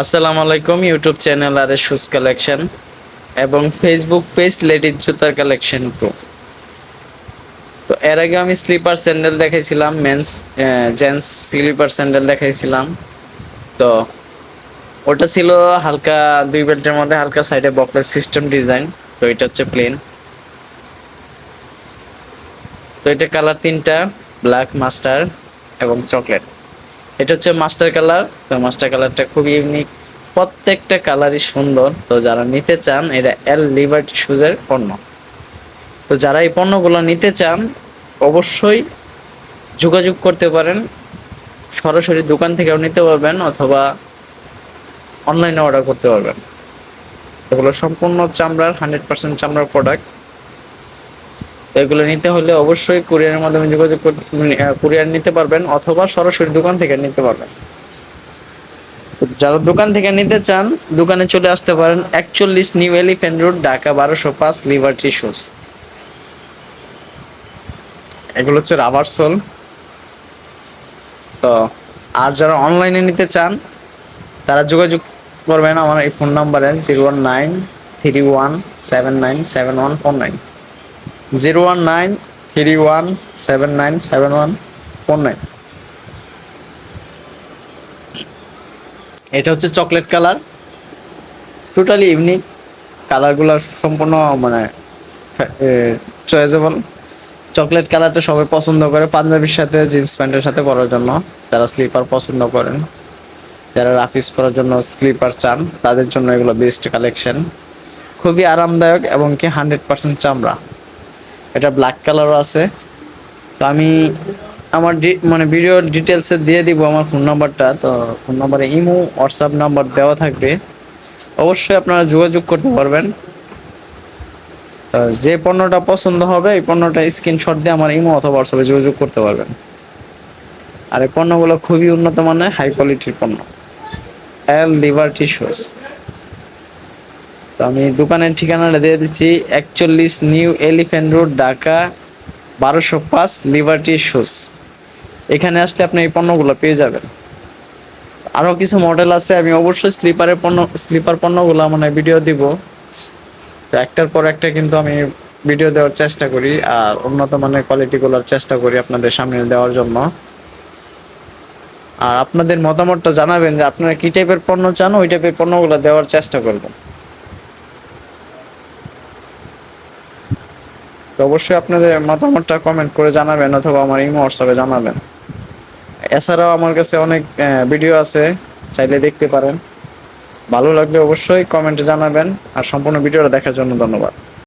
আসসালামু আলাইকুম, YouTube channel আর শুজ কালেকশন এবং ফেসবুক পেজ লেডিস জুতার কালেকশন প্রো তো এর আগে আমি স্লিপার স্যান্ডেল দেখাইছিলাম মেন্স জেন্টস স্লিপার স্যান্ডেল দেখাইছিলাম। তো ওটা ছিল হালকা দুই বেল্টের মধ্যে হালকা সাইডে বকলেস সিস্টেম ডিজাইন তো এটা হচ্ছে প্লেন তো এটা কালার তিনটা ব্ল্যাক মাস্টার এবং চকলেট এটা হচ্ছে মাস্টার কালার। তো মাস্টার কালারটা খুব ইউনিক প্রত্যেকটা কালারই সুন্দর। তো যারা নিতে চান, এটা এল লিবার্টি শুজের পণ্য। তো যারা এই পণ্যগুলো নিতে চান, অবশ্যই যোগাযোগ করতে পারেন। সরাসরি দোকান থেকেও নিতে পারবেন অথবা অনলাইনে অর্ডার করতে পারবেন। এগুলো সম্পূর্ণ চামড়ার হান্ড্রেড পার্সেন্ট চামড়ার প্রোডাক্ট এগুলো নিতে হলে অবশ্যই কুরিয়ারের মাধ্যমে যোগাযোগ করতে কুরিয়ার নিতে পারবেন অথবা সরাসরি দোকান থেকে নিতে পারবেন। যারা দোকান থেকে নিতে চান, দোকানে চলে আসতে পারেন একচল্লিশ নিউ এলিফ্যান্ট রোড, ঢাকা বারোশো পাঁচ লিভার্টি শুজ এগুলো হচ্ছে রাবার সোল। তো, আর যারা অনলাইনে নিতে চান, তারা যোগাযোগ করবেন আমার এই ফোন নাম্বারে zero one nine three one seven nine seven one four nine. Zero one nine three one seven nine seven one four nine. এটা হচ্ছে চকলেট কালার। টোটালি ইউনিক কালারগুলো সম্পূর্ণ মানে চয়েজেবল চকলেট কালারটা সবাই পছন্দ করে, পাঞ্জাবির সাথে, জিন্স প্যান্টের সাথে পরার জন্য। যারা স্লিপার পছন্দ করেন, যারা রাফিস করার জন্য স্লিপার চান, তাদের জন্য এগুলো বেস্ট কালেকশন খুবই আরামদায়ক এবং কি হান্ড্রেড পার্সেন্ট চামড়া। এটা ব্ল্যাক কালারও আছে। তো আমি আমার মানে ভিডিও ডিটেলসে দিয়ে দিব আমার ফোন নাম্বারটা তো ফোন নাম্বারে ইমো হোয়াটসঅ্যাপ নাম্বার দেওয়া থাকবে। অবশ্যই আপনারা যোগাযোগ করতে পারবেন। যে পণ্যটা পছন্দ হবে, এই পণ্যটা স্ক্রিনশট দিয়ে আমার ইমো অথবা হোয়াটসঅ্যাপে যোগাযোগ করতে পারবেন। আর এই পণ্যগুলো খুবই উন্নত মানের হাই কোয়ালিটির পণ্য। এল লিভার শুজ তো আমি দোকানের ঠিকানাটা দিয়ে দিচ্ছি, একচল্লিশ নিউ এলিফ্যান্ট রোড, ঢাকা, বারোশো পাঁচ লিবার্টি শুজ এখানে আসলে আপনি এই পণ্যগুলো পেয়ে যাবেন। আরও কিছু মডেল আছে, আমি অবশ্যই স্লিপারের পণ্য, স্লিপার পণ্যগুলো মানে ভিডিও দিব। তো একটার পর একটা কিন্তু আমি ভিডিও দেওয়ার চেষ্টা করি, আর উন্নত মানের কোয়ালিটিগুলোর চেষ্টা করি আপনাদের সামনে দেওয়ার জন্য। আর আপনাদের মতামতটা জানাবেন যে আপনারা কী টাইপের পণ্য চান, ওই টাইপের পণ্যগুলো দেওয়ার চেষ্টা করবেন। তো অবশ্যই আপনাদের মতামতটা কমেন্ট করে জানাবেন অথবা আমার ইমো হোয়াটসঅ্যাপে জানাবেন। এছাড়াও আমার কাছে অনেক ভিডিও আছে, চাইলে দেখতে পারেন। ভালো লাগলে অবশ্যই কমেন্টে জানাবেন। আর সম্পূর্ণ ভিডিওটা দেখার জন্য ধন্যবাদ।